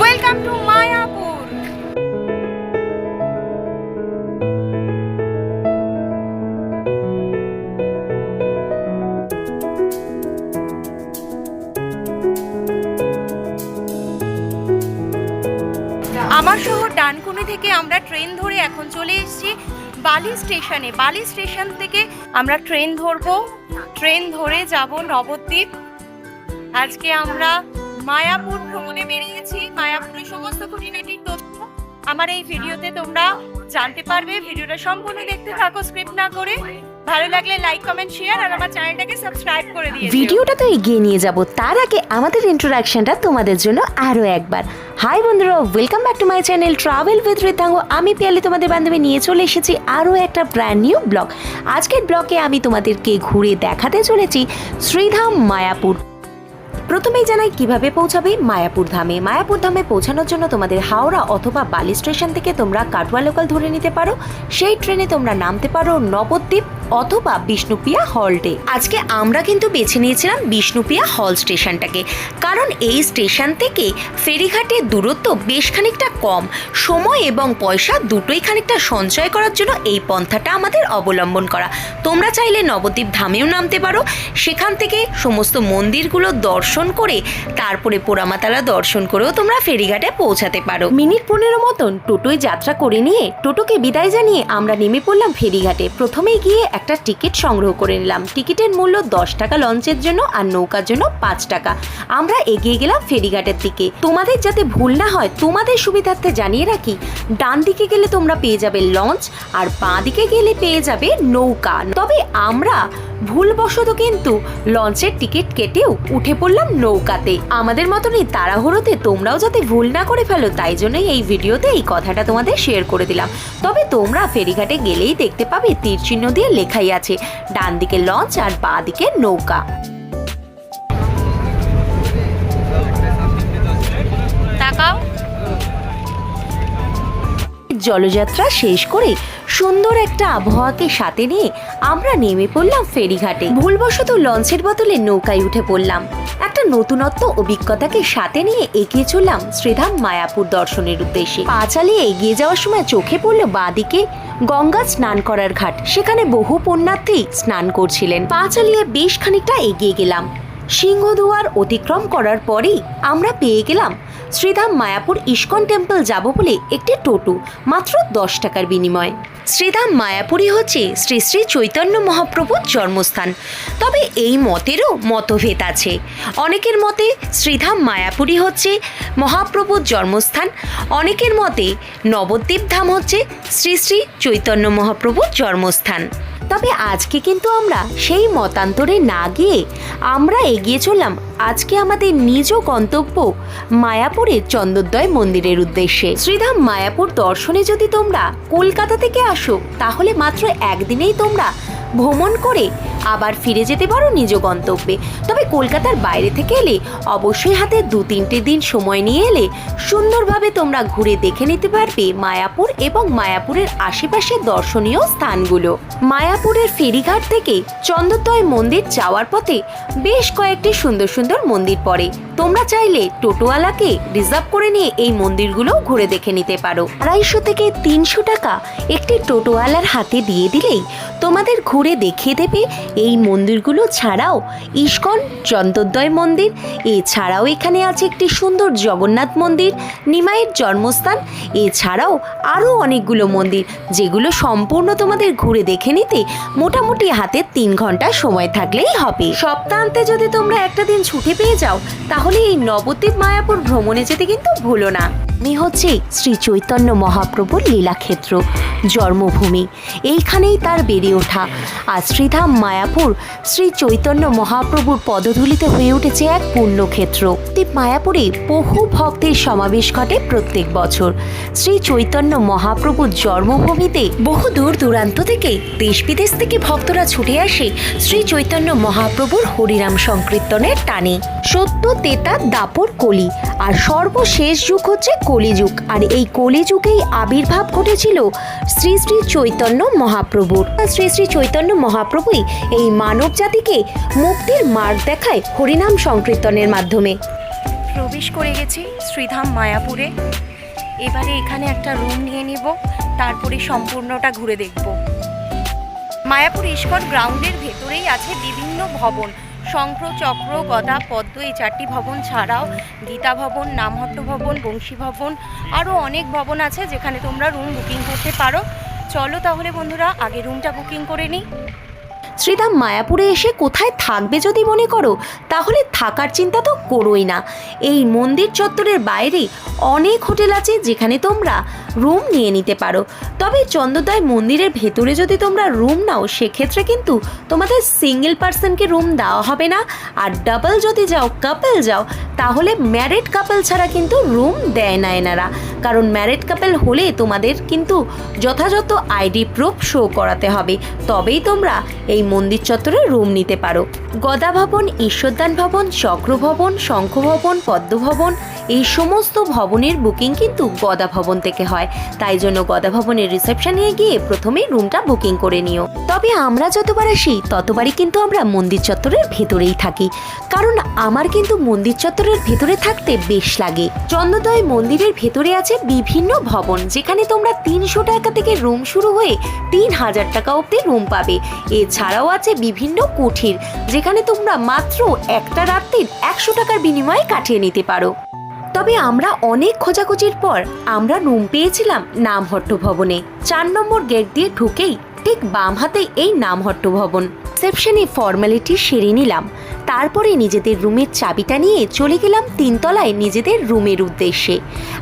Welcome to Mayapur আমার শহর ডানকুনি থেকে আমরা ট্রেন ধরে এখন চলে এসেছি বালি স্টেশনে। বালি স্টেশন থেকে আমরা ট্রেন ধরবো। ট্রেন ধরে যাব নবদ্বীপ। আজকে আমরা মায়াপুর ভ্রমণে বেরিয়েছি। মায়াপুরের সমস্ত খুঁটিনাটির তথ্য আমার এই ভিডিওতে তোমরা জানতে পারবে। ভিডিওটা সম্পূর্ণ দেখতে থাকো, স্ক্রিপ্ট না করে। ভালো লাগলে লাইক কমেন্ট শেয়ার আর আমার চ্যানেলটাকে সাবস্ক্রাইব করে দিয়ে ভিডিওটা তো এগিয়ে নিয়ে যাব। তার আগে আমাদের ইন্ট্রোডাকশনটা তোমাদের জন্য আরও একবার। হাই বন্ধুরা welcome back to my channel travel with রিতাঙ্গ আমি পিয়ালি, তোমাদের বান্ধবী নিয়ে চলে এসেছি আরও একটা ব্র্যান্ড নিউ ব্লগ আজকের ব্লগে আমি তোমাদেরকে ঘুরে দেখাতে চলেছি শ্রীধাম মায়াপুর। প্রথমেই জানাই কীভাবে পৌঁছাবে মায়াপুর ধামে। মায়াপুর ধামে পৌঁছানোর জন্য তোমাদের হাওড়া অথবা বালি স্টেশন থেকে তোমরা কাটুয়া লোকাল ধরে নিতে পারো। সেই ট্রেনে তোমরা নামতে পারো নবদ্বীপ অথবা বিষ্ণুপ্রিয়া হল্টে আজকে আমরা কিন্তু বেছে নিয়েছিলাম বিষ্ণুপ্রিয়া হল স্টেশনটাকে। কারণ এই স্টেশন থেকে ফেরিঘাটের দূরত্ব বেশ খানিকটা কম। সময় এবং পয়সা দুটোই খানিকটা সঞ্চয় করার জন্য এই পন্থাটা আমাদের অবলম্বন করা। তোমরা চাইলে নবদ্বীপ ধামেও নামতে পারো। সেখান থেকে সমস্ত মন্দিরগুলো দর্শন করে, তারপরে পোড়ামাতালা দর্শন করেও তোমরা ফেরিঘাটে পৌঁছাতে পারো। মিনিট পনেরো মতন টোটোয় যাত্রা করে নিয়ে টোটোকে বিদায় জানিয়ে আমরা নেমে পড়লাম ফেরিঘাটে। প্রথমেই গিয়ে একটা টিকিট সংগ্রহ করে নিলাম। টিকিটের মূল্য দশ টাকা লঞ্চের জন্য আর নৌকার জন্য পাঁচ টাকা। আমরা এগিয়ে গেলাম ফেরিঘাটের দিকে। তোমাদের যাতে ভুল না হয়, তোমাদের সুবিধার্থে জানিয়ে রাখি, ডান দিকে গেলে তোমরা পেয়ে যাবে লঞ্চ আর বাঁ দিকে গেলে পেয়ে যাবে নৌকা। তবে আমরা ভুলবশত কিন্তু লঞ্চের টিকিট কেটেও উঠে পড়লাম নৌকাতে। আমাদের মতনই তাড়াহুড়োতে তোমরাও যাতে ভুল না করে ফেলো, তাই জন্যই এই ভিডিওতে এই কথাটা তোমাদের শেয়ার করে দিলাম। তবে তোমরা ফেরিঘাটে গেলেই দেখতে পাবে তীর চিহ্ন দিয়ে লেখাই আছে ডান দিকে লঞ্চ আর বাঁ দিকে নৌকা। জলযাত্রা শেষ করে সুন্দর একটা আবহাওয়াকে সাথে নিয়ে আমরা নেমে পড়লাম ফেরিঘাটে। ভুলবশত লঞ্চের বদলে নৌকায় উঠে পড়লাম। একটা নতুনত্ব অভিজ্ঞতাকে সাথে নিয়ে এগিয়ে চললাম শ্রীধাম মায়াপুর দর্শনের উদ্দেশ্যে। পা চালিয়ে এগিয়ে যাওয়ার সময় চোখে পড়ল বাঁদিকে গঙ্গা স্নান করার ঘাট। সেখানে বহু পুণ্যার্থী স্নান করছিলেন। পা চালিয়ে বেশ খানিকটা এগিয়ে গেলাম। সিংহদুয়ার অতিক্রম করার পরেই আমরা পেয়ে গেলাম শ্রীধাম মায়াপুর ইস্কন টেম্পল যাব বলে একটি টোটো, মাত্র দশ টাকার বিনিময়ে। শ্রীধাম মায়াপুরই হচ্ছে শ্রী শ্রী চৈতন্য মহাপ্রভুর জন্মস্থান। তবে এই মতেরও মতভেদ আছে। অনেকের মতে শ্রীধাম মায়াপুরই হচ্ছে মহাপ্রভুর জন্মস্থান। অনেকের মতে নবদ্বীপ ধাম হচ্ছে শ্রী শ্রী চৈতন্য মহাপ্রভুর জন্মস্থান। তবে আজকে কিন্তু আমরা সেই মতান্তরে না গিয়ে আমরা এগিয়ে চললাম আজকে আমাদের নিজ গন্তব্য মায়াপুরের চন্দ্রদ্বয় মন্দিরের উদ্দেশ্যে। শ্রীধাম মায়াপুর দর্শনে যদি তোমরা কলকাতা থেকে আসো, তাহলে মাত্র একদিনেই তোমরা ভ্রমণ করে আবার ফিরে যেতে পারো নিজ গন্তব্যে। তবে কলকাতার বাইরে থেকে এলে অবশ্যই হাতে দু তিনটে দিন সময় নিয়ে এলে সুন্দরভাবে তোমরা ঘুরে দেখে নিতে পারবে মায়াপুর এবং মায়াপুরের আশেপাশে দর্শনীয় স্থানগুলো। মায়াপুরের ফেরিঘাট থেকে চন্দ্রোদয় মন্দির যাওয়ার পথে বেশ কয়েকটি সুন্দর সুন্দর মন্দির পড়ে। তোমরা চাইলে টোটোওয়ালাকে রিজার্ভ করে নিয়ে এই মন্দিরগুলো ঘুরে দেখে নিতে পারো। আড়াইশো থেকে তিনশো টাকা একটি টোটোওয়ালার হাতে দিয়ে দিলেই তোমাদের ঘুরে দেখিয়ে দেবে এই মন্দিরগুলো ছাড়াও ইস্কন, চন্দ্রোদয় মন্দির, এছাড়াও এখানে আছে একটি সুন্দর জগন্নাথ মন্দির, নিমাইয়ের জন্মস্থান, এছাড়াও আরও অনেকগুলো মন্দির, যেগুলো সম্পূর্ণ তোমাদের ঘুরে দেখে নিতে মোটামুটি হাতে তিন ঘণ্টা সময় থাকলেই হবে। সপ্তাহান্তে যদি তোমরা একটা দিন ছুটি পেয়ে যাও, তাহলে এই নবদ্বীপ মায়াপুর ভ্রমণে যেতে কিন্তু ভুলো না। আমি হচ্ছে শ্রী চৈতন্য মহাপ্রভুর লীলাক্ষেত্র, জন্মভূমি। এইখানেই তার বেড়ে ওঠা। আর শ্রীধাম মায়াপুর শ্রী চৈতন্য মহাপ্রভুর পদধূলিতে হয়ে উঠেছে এক পুণ্যক্ষেত্র। মায়াপুরে বহু ভক্তের সমাবেশ ঘটে প্রত্যেক বছর। শ্রী চৈতন্য মহাপ্রভুর জন্মভূমিতে বহু দূর দূরান্ত থেকে, দেশ বিদেশ থেকে ভক্তরা ছুটে আসে শ্রী চৈতন্য মহাপ্রভুর হরিনাম সংকীর্তনের টানে। সত্য, তেতা, দাপর কলি। আর সর্বশেষ যুগ হচ্ছে কলিযুগ। আর এই কলিযুগেই আবির্ভাব ঘটেছিল শ্রী শ্রী চৈতন্য মহাপ্রভুর। শ্রী শ্রী চৈতন্য মহাপ্রভুই এই মানব জাতিকে মুক্তির মার্গ দেখায় হরিনাম সংকীর্তনের মাধ্যমে। প্রবেশ করে গেছি শ্রীধাম মায়াপুরে। এবারে এখানে একটা রুম নিয়ে নিব, তারপরে সম্পূর্ণটা ঘুরে দেখব। মায়াপুর ইস্কন গ্রাউন্ডের ভেতরেই আছে বিভিন্ন ভবন। শঙ্খ চক্র, গদা পদ্ম, এই চারটি ভবন ছাড়াও গীতা ভবন, নামহট্ট ভবন, বংশী ভবন, আরও অনেক ভবন আছে যেখানে তোমরা রুম বুকিং করতে পারো। চলো তাহলে বন্ধুরা, আগে রুমটা বুকিং করে নিই। শ্রীধাম মায়াপুরে এসে কোথায় থাকবে যদি মনে করো, তাহলে থাকার চিন্তা তো করোই না। এই মন্দির চত্বরের বাইরে অনেক হোটেল আছে যেখানে তোমরা রুম নিয়ে নিতে পারো। তবে চন্দ্রদয় মন্দিরের ভেতরে যদি তোমরা রুম নাও, সেক্ষেত্রে কিন্তু তোমাদের সিঙ্গেল পার্সনকে রুম দেওয়া হবে না। আর ডাবল যদি যাও কাপল যাও, তাহলে ম্যারিড কাপল ছাড়া কিন্তু রুম দেয় না এনারা। কারণ ম্যারিড কাপল হলে তোমাদের কিন্তু যথাযথ আইডি প্রুফ শো করাতে হবে। তবেই তোমরা এই মন্দির চত্বরে রুম নিতে পারো। গদা ভবন, ঈশ্বরদান ভবন, চক্র ভবন, শঙ্খ ভবন, পদ্ম ভবন, এই সমস্ত ভবনের বুকিং কিন্তু গদা ভবন থেকে হয়। তাই জন্য গদা ভবনের রিসেপশনে গিয়ে প্রথমেই রুমটা বুকিং করে নিও। তবে আমরা যতবার আসি, ততবারই কিন্তু আমরা মন্দির চত্বরের ভেতরেই থাকি। কারণ আমার কিন্তু মন্দির চত্বরের ভেতরে থাকতে বেশ লাগে। চন্দ্রদয় মন্দিরের ভেতরে আছে বিভিন্ন ভবন, যেখানে তোমরা তিনশো টাকা থেকে রুম শুরু হয়ে তিন হাজার টাকা অবধি রুম পাবে। এছাড়াও আছে বিভিন্ন কুঠির, যেখানে তোমরা মাত্র একটা রাত্রির একশো টাকার বিনিময়ে কাটিয়ে নিতে পারো। তবে আমরা অনেক খোঁজাখুঁজির পর আমরা রুম পেয়েছিলাম নামহট্ট ভবনে চার নম্বর গেট দিয়ে ঢুকেই ঠিক বাম হাতে এই নামহট্ট ভবন রিসেপশনে ফর্মালিটি সেরে নিলাম। তারপরে নিজেদের রুমের চাবিটা নিয়ে চলে গেলাম তিনতলায় নিজেদের রুমের উদ্দেশ্যে।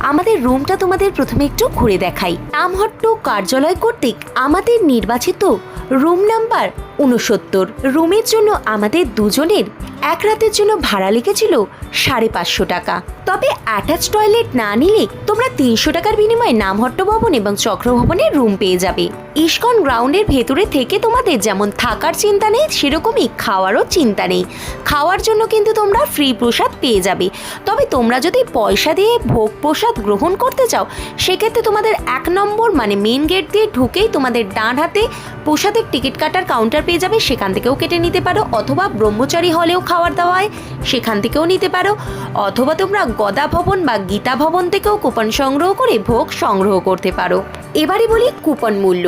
আমাদের রুমটা তোমাদের প্রথমে একটু ঘুরে দেখাই। নামহট্ট কার্যালয় কর্তৃক আমাদের নির্বাচিত রুম নাম্বার উনসত্তর রুমের জন্য আমাদের দুজনের এক রাতের জন্য ভাড়া লেগেছিল সাড়ে পাঁচশো টাকা। তবে অ্যাটাচ টয়লেট না নিলে তোমরা তিনশো টাকার বিনিময়ে নামহট্ট ভবন এবং চক্র ভবনের রুম পেয়ে যাবে। ইস্কন গ্রাউন্ডের ভেতরে থেকে তোমাদের যেমন থাকার চিন্তা নেই, সেরকমই খাওয়ারও চিন্তা নেই। খাওয়ার জন্য কিন্তু তোমরা ফ্রি প্রসাদ পেয়ে যাবে। তবে তোমরা যদি পয়সা দিয়ে ভোগ প্রসাদ গ্রহণ করতে চাও, সেক্ষেত্রে তোমাদের এক নম্বর মানে মেন গেট দিয়ে ঢুকেই তোমাদের ডান হাতে প্রসাদের টিকিট কাটার কাউন্টার পেয়ে যাবে, সেখান থেকেও কেটে নিতে পারো। অথবা ব্রহ্মচারী হলেও খাওয়ার দাওয়া হয় সেখান থেকেও নিতে পারো। অথবা তোমরা গদা ভবন বা গীতা ভবন থেকেও কুপন সংগ্রহ করে ভোগ সংগ্রহ করতে পারো। এবারে বলি কুপন মূল্য।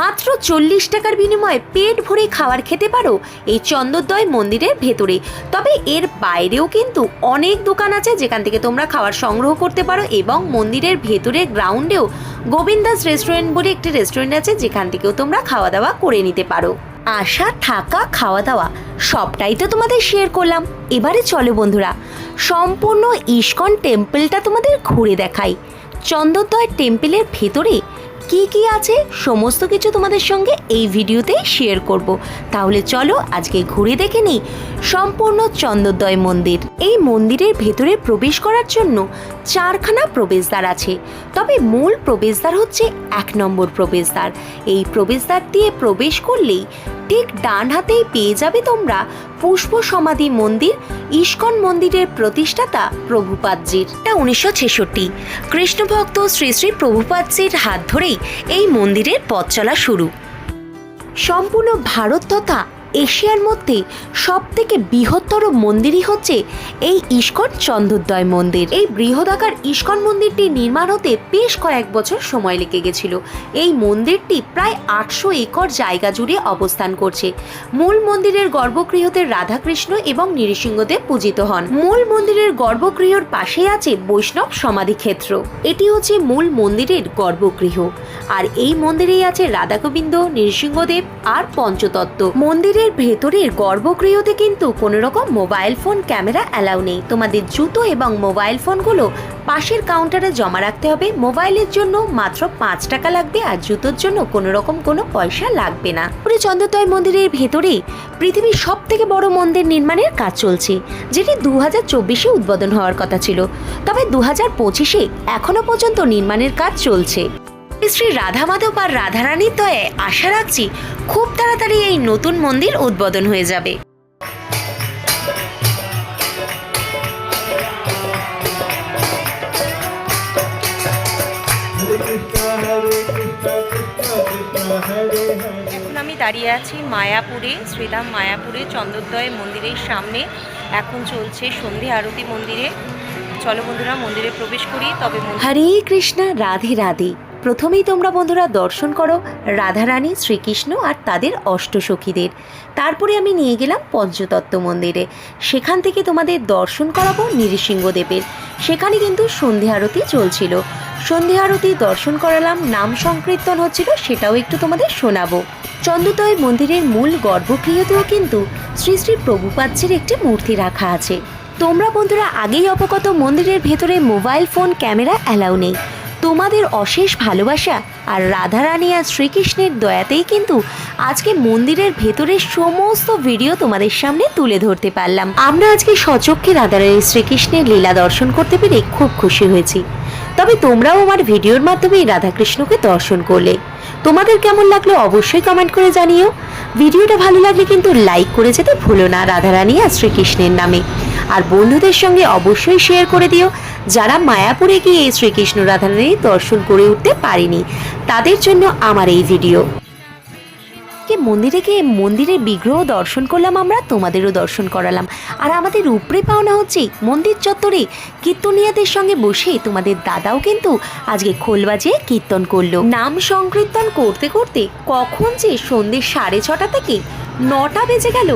মাত্র চল্লিশ টাকার বিনিময়ে পেট ভরে খাবার খেতে পারো এই চন্দ্রোদয় মন্দিরের ভেতরে। তবে এর বাইরেও কিন্তু অনেক দোকান আছে যেখান থেকে তোমরা খাবার সংগ্রহ করতে পারো এবং মন্দিরের ভেতরে গ্রাউন্ডেও গোবিন্দাস রেস্টুরেন্ট বলে একটি রেস্টুরেন্ট আছে যেখান থেকেও তোমরা খাওয়া দাওয়া করে নিতে পারো। আসা থাকা খাওয়া দাওয়া সবটাই তো তোমাদের শেয়ার করলাম। এবারে চলো বন্ধুরা, সম্পূর্ণ ইস্কন টেম্পলটা তোমাদের ঘুরে দেখাই। চন্দ্রদয় টেম্পলের ভেতরে কি কি আছে সমস্ত কিছু তোমাদের সঙ্গে এই ভিডিওতেই শেয়ার করব। তাহলে চলো আজকে ঘুরে দেখে নিই সম্পূর্ণ চন্দ্রোদয় মন্দির। এই মন্দিরের ভেতরে প্রবেশ করার জন্য চারখানা প্রবেশদ্বার আছে। তবে মূল প্রবেশদ্বার হচ্ছে এক নম্বর প্রবেশদ্বার। এই প্রবেশদ্বার দিয়ে প্রবেশ করলেই ঠিক ডান হাতেই পেয়ে যাবে তোমরা পুষ্প সমাধি মন্দির, ইস্কন মন্দিরের প্রতিষ্ঠাতা প্রভুপাদজির। এটা উনিশশো ছেষট্টি। কৃষ্ণভক্ত শ্রী শ্রী প্রভুপাদজির হাত ধরেই এই মন্দিরের পথ চলা শুরু। সম্পূর্ণ ভারত তথা এশিয়ার মধ্যে সব থেকে বৃহত্তর মন্দিরই হচ্ছে এই ইস্কন চন্দ্রোদয় মন্দির। এই বৃহদাকার ইস্কন মন্দিরটি নির্মাণ হতে বেশ কয়েক বছর সময় লেগে গেছিল। এই মন্দিরটি প্রায় আটশো একর জায়গা জুড়ে অবস্থান করছে। মূল মন্দিরের গর্ভগৃহতে রাধাকৃষ্ণ এবং নৃসিংহদেব পূজিত হন। মূল মন্দিরের গর্ভগৃহর পাশে আছে বৈষ্ণব সমাধিক্ষেত্র। এটি হচ্ছে মূল মন্দিরের গর্ভগৃহ। আর এই মন্দিরেই আছে রাধা গোবিন্দ নৃসিংহদেব আর পঞ্চতত্ত্ব। মন্দিরের ভেতরের গর্ভগৃহতে কিন্তু কোনো রকম মোবাইল ফোন ক্যামেরা অ্যালাউ নেই। তোমাদের জুতো এবং মোবাইল ফোনগুলো পাশের কাউন্টারে জমা রাখতে হবে। মোবাইলের জন্য মাত্র পাঁচ টাকা লাগবে আর জুতোর জন্য কোনো রকম কোনো পয়সা লাগবে না। পুরী চন্দ্রতয় মন্দিরের ভেতরে পৃথিবীর সব থেকে বড় মন্দির নির্মাণের কাজ চলছে, যেটি দু হাজার চব্বিশে উদ্বোধন হওয়ার কথা ছিল। তবে দু হাজার পঁচিশে এখনও পর্যন্ত নির্মাণের কাজ চলছে। শ্রী রাধা মাধব আর রাধারানীর দয়ে আশা রাখছি খুব তাড়াতাড়ি এই নতুন মন্দির উদ্বোধন হয়ে যাবে। এখন আমি দাঁড়িয়ে আছি মায়াপুরে শ্রীরাম মায়াপুরে চন্দ্রোদয় মন্দিরের সামনে। এখন চলছে সন্ধে আরতি মন্দিরে। চলো বন্ধুরা মন্দিরে প্রবেশ করি তবে হরে কৃষ্ণা রাধে রাধে। প্রথমেই তোমরা বন্ধুরা দর্শন করো রাধারানী, শ্রীকৃষ্ণ আর তাদের অষ্টসখীদের। তারপরে আমি নিয়ে গেলাম পঞ্চতত্ত্ব মন্দিরে। সেখান থেকে তোমাদের দর্শন করাবো নৃসিংহদেবের। সেখানে কিন্তু সন্ধে আরতি চলছিল। সন্ধে আরতি দর্শন করালাম, নাম সংকীর্তন হচ্ছিল, সেটাও একটু তোমাদের শোনাবো। চন্দ্রতয় মন্দিরের মূল গর্ভগৃহতেও কিন্তু শ্রী শ্রী প্রভুপাচ্যের একটি মূর্তি রাখা আছে। তোমরা বন্ধুরা আগেই অবগত মন্দিরের ভেতরে মোবাইল ফোন, ক্যামেরা অ্যালাউ নেই। তোমাদের অশেষ ভালোবাসা আর রাধারানী আর শ্রীকৃষ্ণের দয়াতেই কিন্তু আজকে মন্দিরের ভেতরের সমস্ত ভিডিও তোমাদের সামনে তুলে ধরতে পারলাম। আমরা আজকে সচক্ষে রাধারানী শ্রীকৃষ্ণের লীলা দর্শন করতে পেরে খুব খুশি হয়েছি। তবে তোমরাও আমার ভিডিওর মাধ্যমে রাধাকৃষ্ণকে দর্শন করলে। তোমাদের কেমন লাগল অবশ্যই কমেন্ট করে জানিও। ভিডিওটা ভালো লাগলে কিন্তু লাইক করে যেতে ভুলো না রাধারানী আর শ্রীকৃষ্ণের নামে। আর বন্ধুদের সঙ্গে অবশ্যই শেয়ার করে দিও। যারা মায়াপুরে গিয়ে শ্রীকৃষ্ণ রাধারানীর দর্শন করে উঠতে পারেনি তাদের জন্য আমার এই ভিডিও। কে মন্দিরে গিয়ে মন্দিরের বিগ্রহ দর্শন করলাম আমরা, তোমাদেরও দর্শন করালাম। আর আমাদের উপরে পাওনা হচ্ছে মন্দির চত্বরে কীর্তনিয়াদের সঙ্গে বসে তোমাদের দাদাও কিন্তু আজকে খোল বাজিয়ে কীর্তন করল। নাম সংকীর্তন করতে করতে কখন যে সন্ধ্যে সাড়ে ছটা থেকে নটা বেজে গেল,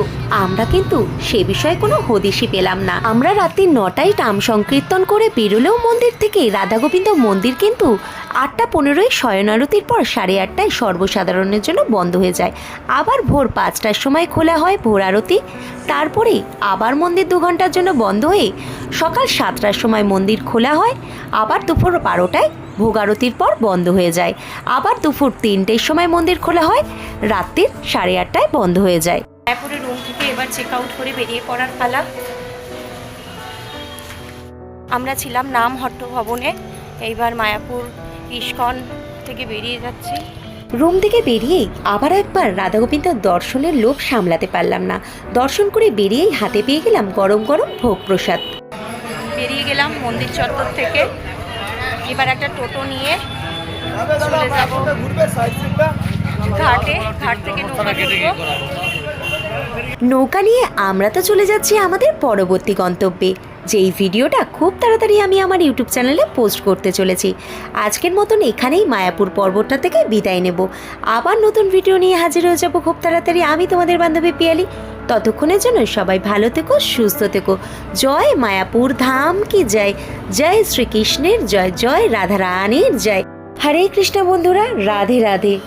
আমরা কিন্তু সে বিষয়ে কোনো হদিশই পেলাম না। আমরা রাত্রি নটায় নাম সংকীর্তন করে বেরোলেও মন্দির থেকে রাধা গোবিন্দ মন্দির কিন্তু আটটা পনেরোই শয়নারতির পর সাড়ে আটটায় সর্বসাধারণের জন্য বন্ধ হয়ে যায়। আবার ভোর পাঁচটার সময় খোলা হয় ভোর আরতি। তারপরে আবার মন্দির দু ঘণ্টার জন্য বন্ধ হয়ে সকাল সাতটার সময় মন্দির খোলা হয়। আবার দুপুর বারোটায় ভোগ আরতির পর বন্ধ হয়ে যায়। আবার দুপুর তিনটের সময় মন্দির খোলা হয়। রাত্রির সাড়ে আটটায় বন্ধ হয়ে যায়। মায়াপুরের রুম থেকে এবার চেক আউট করে বেরিয়ে পড়ার পালা। আমরা ছিলাম নাম ভবনে এইবার মায়াপুর ইস্কন থেকে বেরিয়ে যাচ্ছি। রুম থেকে বেরিয়েই আবার একবার রাধা গোবিন্দ দর্শনের লোভ সামলাতে পারলাম না। দর্শন করে বেরিয়েই হাতে পেয়ে গেলাম গরম গরম ভোগ প্রসাদ বেরিয়ে গেলাম মন্দির চত্বর থেকে। এবার একটা টোটো নিয়ে চলে যাব। ঘাটে ঘাট থেকে নৌকা নৌকা নিয়ে আমরা তো চলে যাচ্ছি আমাদের পরবর্তী গন্তব্যে, যেই ভিডিওটা খুব তাড়াতাড়ি আমি আমার ইউটিউব চ্যানেলে পোস্ট করতে চলেছি। আজকের মতন এখানেই মায়াপুর পর্বতটা থেকে বিদায় নেব। আবার নতুন ভিডিও নিয়ে হাজির হয়ে যাব খুব তাড়াতাড়ি আমি তোমাদের বান্ধবী পিয়ালি। ততক্ষণের জন্য সবাই ভালো থেকো, সুস্থ থেকো। জয় মায়াপুর ধাম কি জয়? জয় শ্রীকৃষ্ণের জয় জয় রাধা রানীর জয়। হরে কৃষ্ণ বন্ধুরা, রাধে রাধে।